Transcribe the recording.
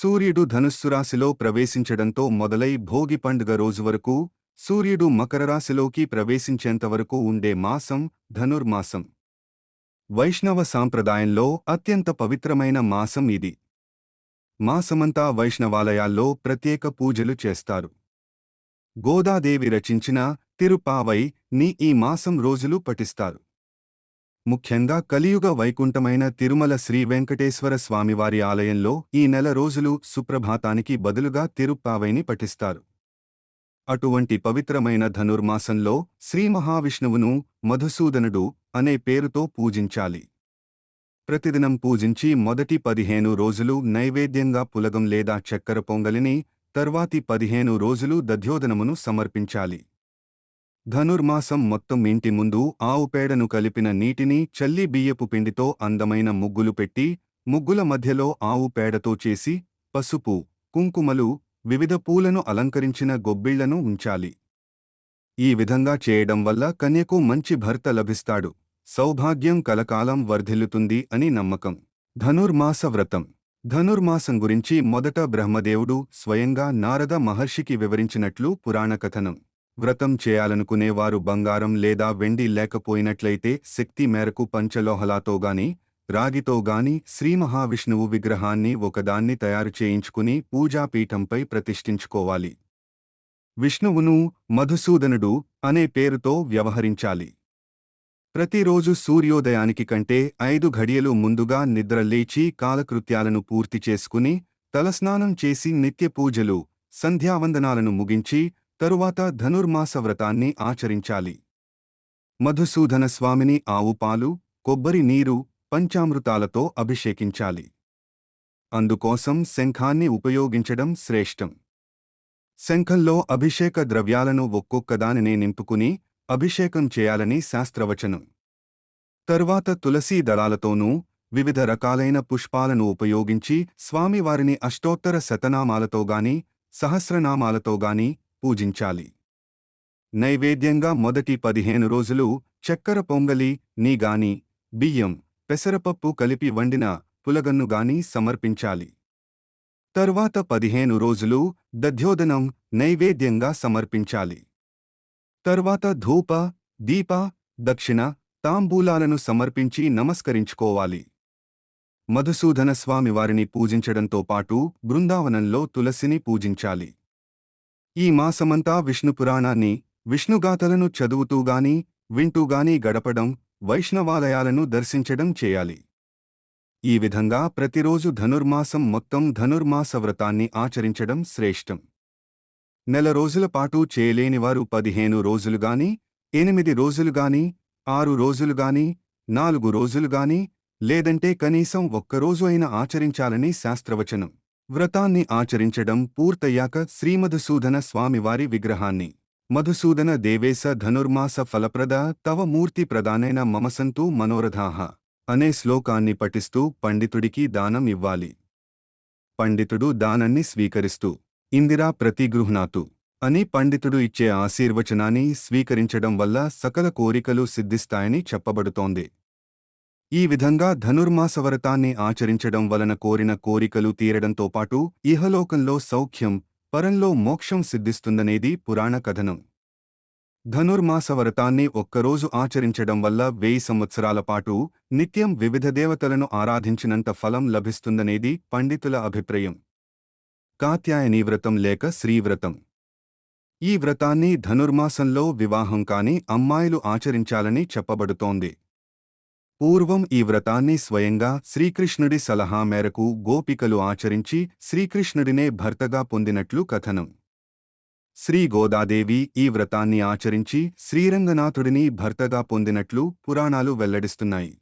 సూర్యుడు ధనుస్సురాశిలో ప్రవేశించడంతో మొదలై భోగి పండుగ రోజు వరకు సూర్యుడు మకర రాశిలోకి ప్రవేశించేంతవరకు ఉండే మాసం ధనుర్మాసం. వైష్ణవ సాంప్రదాయంలో అత్యంత పవిత్రమైన మాసం ఇది. మాసమంతా వైష్ణవాలయాల్లో ప్రత్యేక పూజలు చేస్తారు. గోదాదేవి రచించిన తిరుపావై ని ఈ మాసం రోజులు పఠిస్తారు. ముఖ్యంగా కలియుగ వైకుంఠమైన తిరుమల శ్రీ వెంకటేశ్వర స్వామివారి ఆలయంలో ఈ నెల రోజులు సుప్రభాతానికి బదులుగా తిరుప్పావైని పఠిస్తారు. అటువంటి పవిత్రమైన ధనుర్మాసంలో శ్రీ మహావిష్ణువును మధుసూదనుడు అనే పేరుతో పూజించాలి. ప్రతిదినం పూజించి మొదటి పదిహేను రోజులు నైవేద్యంగా పులగం లేదా చక్కెర పొంగలిని తర్వాతి పదిహేను రోజులు దధ్యోదనమును సమర్పించాలి. ధనుర్మాసం మొత్తం ఇంటి ముందు ఆవు పేడను కలిపిన నీటిని చల్లి బియ్యపు పిండితో అందమైన ముగ్గులు పెట్టి ముగ్గుల మధ్యలో ఆవు పేడతో చేసి పసుపు కుంకుమలు వివిధ పూలను అలంకరించిన గొబ్బిళ్ళను ఉంచాలి. ఈ విధంగా చేయడం వల్ల కన్యకు మంచి భర్త లభిస్తాడు. సౌభాగ్యం కలకాలం వర్ధిల్లుతుంది అని నమ్మకం. ధనుర్మాస వ్రతం. ధనుర్మాసం గురించి మొదట బ్రహ్మదేవుడు స్వయంగా నారద మహర్షికి వివరించినట్లు పురాణ కథనం వ్రతం చేయాలనుకునేవారు బంగారం లేదా వెండి లేకపోయినట్లయితే శక్తి మేరకు పంచలోహలాతో గాని రాగితో గాని శ్రీ మహావిష్ణువు విగ్రహాన్ని ఒకదాన్ని తయారు చేయించుకుని పూజాపీఠంపై ప్రతిష్ఠించుకోవాలి. విష్ణువును మధుసూదనుడు అనే పేరుతో వ్యవహరించాలి. ప్రతిరోజు సూర్యోదయానికి కంటే ఐదు ఘడియలు ముందుగా నిద్రలేచి కాలకృత్యాలను పూర్తి చేసుకుని తలస్నానం చేసి నిత్య పూజలు సంధ్యావందనాలను ముగించి తరువాత ధనుర్మాస వ్రతాన్ని ఆచరించాలి. మధుసూదన స్వామిని ఆవు పాలు కొబ్బరి నీరు పంచామృతాలతో అభిషేకించాలి. అందుకోసం శంఖాన్ని ఉపయోగించడం శ్రేష్టం. శంఖంలో అభిషేక ద్రవ్యాలను ఒక్కొక్కదానినే నింపుకుని అభిషేకం చేయాలని శాస్త్రవచనం. తరువాత తులసీ దళాలతోనూ వివిధ రకాలైన పుష్పాలను ఉపయోగించి స్వామివారిని అష్టోత్తర శతనామాలతోగాని సహస్రనామాలతోగాని పూజించాలి. నైవేద్యంగా మొదటి పదిహేను రోజులు చక్కెర పొంగలి నీగాని బియ్యం పెసరపప్పు కలిపి వండిన పులగన్నుగాని సమర్పించాలి. తరువాత పదిహేను రోజులు దధ్యోదనం నైవేద్యంగా సమర్పించాలి. తర్వాత ధూప దీప దక్షిణ తాంబూలాలను సమర్పించి నమస్కరించుకోవాలి. మధుసూదన స్వామివారిని పూజించడంతో పాటు బృందావనంలో తులసిని పూజించాలి. ఈ మాసమంతా విష్ణు పురాణాన్ని విష్ణుగాథలను చదువుతూగాని వింటూగాని గడపడం వైష్ణవాలయాలను దర్శించడం చేయాలి. ఈ విధంగా ప్రతిరోజు ధనుర్మాసం మొత్తం ధనుర్మాస వ్రతాన్ని ఆచరించడం శ్రేష్టం. నెల రోజుల పాటు చేయలేనివారు పదిహేను రోజులుగాని ఎనిమిది రోజులుగాని ఆరు రోజులుగాని నాలుగు రోజులుగాని లేదంటే కనీసం ఒక్కరోజు అయినా ఆచరించాలని శాస్త్రవచనం. వ్రతాన్ని ఆచరించడం పూర్తయ్యాక శ్రీమధుసూదన స్వామివారి విగ్రహాన్ని. మధుసూదన దేవేశ ధనుర్మాస ఫలప్రద తవ మూర్తి ప్రదానైన మమసంతు మనోరథాహ అనే శ్లోకాన్ని పఠిస్తూ పండితుడికి దానం ఇవ్వాలి. పండితుడు దానాన్ని స్వీకరిస్తూ ఇందిరా ప్రతిగృహ్ణాతు అని పండితుడు ఇచ్చే ఆశీర్వచనాన్ని స్వీకరించడం వల్ల సకల కోరికలు సిద్ధిస్తాయని చెప్పబడుతోంది. ఈ విధంగా ధనుర్మాస వ్రతాన్ని ఆచరించడం వలన కోరిన కోరికలు తీరడంతో పాటు ఇహలోకంలో సౌఖ్యం పరంలో మోక్షం సిద్ధిస్తుందనేది పురాణ కథనం. ధనుర్మాసవ్రతాన్ని ఒక్కరోజు ఆచరించడం వల్ల వెయ్యి సంవత్సరాల పాటు నిత్యం వివిధ దేవతలను ఆరాధించినంత ఫలం లభిస్తుందనేది పండితుల అభిప్రాయం. కాత్యాయనీ వ్రతం లేక శ్రీవ్రతం ఈ వ్రతాన్ని ధనుర్మాసంలో వివాహం కాని అమ్మాయిలు ఆచరించాలని చెప్పబడుతోంది. పూర్వం ఈ వ్రతాన్ని స్వయంగా శ్రీకృష్ణుడి సలహా మేరకు గోపికలు ఆచరించి శ్రీకృష్ణుడినే భర్తగా పొందినట్లు కథనం. శ్రీ గోదాదేవి ఈ వ్రతాన్ని ఆచరించి శ్రీరంగనాథుడిని భర్తగా పొందినట్లు పురాణాలు వెల్లడిస్తున్నాయి.